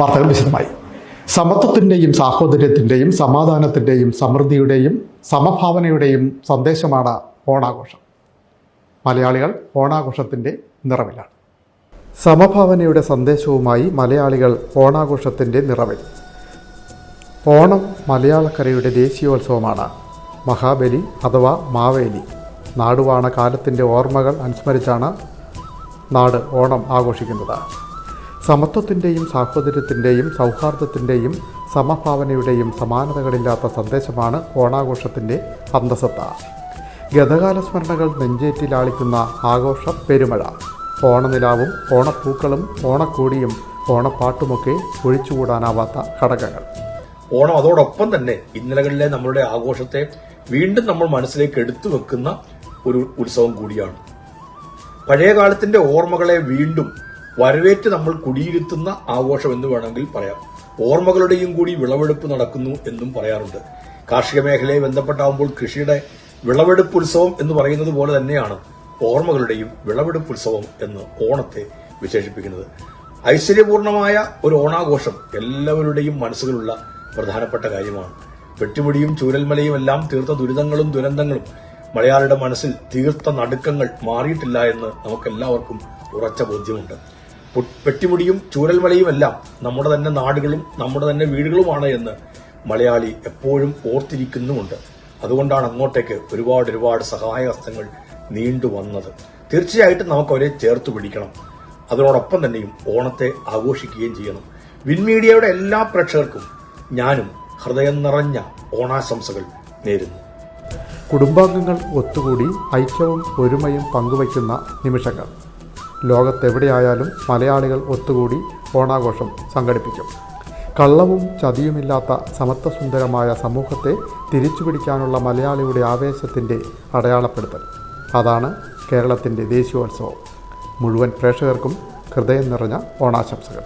വാർത്തകൾ വിശദമായി. സമത്വത്തിന്റെയും സാഹോദര്യത്തിന്റെയും സമാധാനത്തിന്റെയും സമൃദ്ധിയുടെയും സമഭാവനയുടെയും സന്ദേശമാണ് ഓണാഘോഷം. മലയാളികൾ ഓണാഘോഷത്തിന്റെ നിറവിലാണ്. സമഭാവനയുടെ സന്ദേശവുമായി മലയാളികൾ ഓണാഘോഷത്തിന്റെ നിറവിൽ. ഓണം മലയാളക്കരയുടെ ദേശീയോത്സവമാണ്. മഹാബലി അഥവാ മാവേലി. നാടുവാണ കാലത്തിന്റെ ഓർമ്മകൾ അനുസ്മരിച്ചാണ് നാട് ഓണം ആഘോഷിക്കുന്നത്. സമത്വത്തിന്റെയും സാഹോദര്യത്തിന്റെയും സൗഹാർദ്ദത്തിന്റെയും സമഭാവനയുടെയും സമാനതകളില്ലാത്ത സന്ദേശമാണ് ഓണാഘോഷത്തിന്റെ അന്തസത്ത. ഗതകാല സ്മരണകൾ നെഞ്ചേറ്റിലാളിക്കുന്ന ആഘോഷ പെരുമഴ. ഓണനിലാവും ഓണപ്പൂക്കളും ഓണക്കോടിയും ഓണപ്പാട്ടുമൊക്കെ ഒഴിച്ചുകൂടാനാവാത്ത ഘടകങ്ങൾ. ഓണം അതോടൊപ്പം തന്നെ ഇന്നലകളിലെ നമ്മളുടെ ആഘോഷത്തെ വീണ്ടും നമ്മൾ മനസ്സിലേക്ക് എടുത്തു വെക്കുന്ന ഒരു ഉത്സവം കൂടിയാണ്. പഴയ കാലത്തിന്റെ ഓർമ്മകളെ വീണ്ടും വരവേറ്റ് നമ്മൾ കുടിയിരുത്തുന്ന ആഘോഷം എന്ന് വേണമെങ്കിൽ പറയാം. ഓർമ്മകളുടെയും കൂടി വിളവെടുപ്പ് നടക്കുന്നു എന്നും പറയാറുണ്ട്. കാർഷിക മേഖലയെ ബന്ധപ്പെട്ടാവുമ്പോൾ കൃഷിയുടെ വിളവെടുപ്പ് ഉത്സവം എന്ന് പറയുന്നത് പോലെ തന്നെയാണ് ഓർമ്മകളുടെയും വിളവെടുപ്പ് ഉത്സവം എന്ന് ഓണത്തെ വിശേഷിപ്പിക്കുന്നത്. ഐശ്വര്യപൂർണമായ ഒരു ഓണാഘോഷം എല്ലാവരുടെയും മനസ്സുകളുള്ള പ്രധാനപ്പെട്ട കാര്യമാണ്. വെട്ടിമുടിയും ചൂരൽമലയും എല്ലാം തീർത്ത ദുരിതങ്ങളും ദുരന്തങ്ങളും മലയാളിയുടെ മനസ്സിൽ തീർത്ത നടുക്കങ്ങൾ മാറിയിട്ടില്ല എന്ന് നമുക്കെല്ലാവർക്കും ഉറച്ച ബോധ്യമുണ്ട്. പെട്ടിമുടിയും ചൂരൽമലയും എല്ലാം നമ്മുടെ തന്നെ നാടുകളും നമ്മുടെ തന്നെ വീടുകളുമാണ് എന്ന് മലയാളി എപ്പോഴും ഓർത്തിരിക്കുന്നുമുണ്ട്. അതുകൊണ്ടാണ് അങ്ങോട്ടേക്ക് ഒരുപാട് ഒരുപാട് സഹായഹസ്തങ്ങൾ നീണ്ടു വന്നത്. തീർച്ചയായിട്ടും നമുക്ക് അവരെ ചേർത്ത് പിടിക്കണം. അതിനോടൊപ്പം തന്നെയും ഓണത്തെ ആഘോഷിക്കുകയും ചെയ്യണം. വിൻമീഡിയയുടെ എല്ലാ പ്രേക്ഷകർക്കും ഞാനും ഹൃദയം നിറഞ്ഞ ഓണാശംസകൾ നേരുന്നു. കുടുംബാംഗങ്ങൾ ഒത്തുകൂടി ഐക്യവും ഒരുമയും പങ്കുവയ്ക്കുന്ന നിമിഷങ്ങൾ. ലോകത്തെവിടെയായാലും മലയാളികൾ ഒത്തുകൂടി ഓണാഘോഷം സംഘടിപ്പിക്കും. കള്ളവും ചതിയുമില്ലാത്ത സമത്വസുന്ദരമായ സമൂഹത്തെ തിരിച്ചുപിടിക്കാനുള്ള മലയാളിയുടെ ആവേശത്തിന്റെ അടയാളപ്പെടുത്തൽ. അതാണ് കേരളത്തിന്റെ ദേശീയോത്സവം. മുഴുവൻ പ്രേക്ഷകർക്കും ഹൃദയം നിറഞ്ഞ ഓണാശംസകൾ.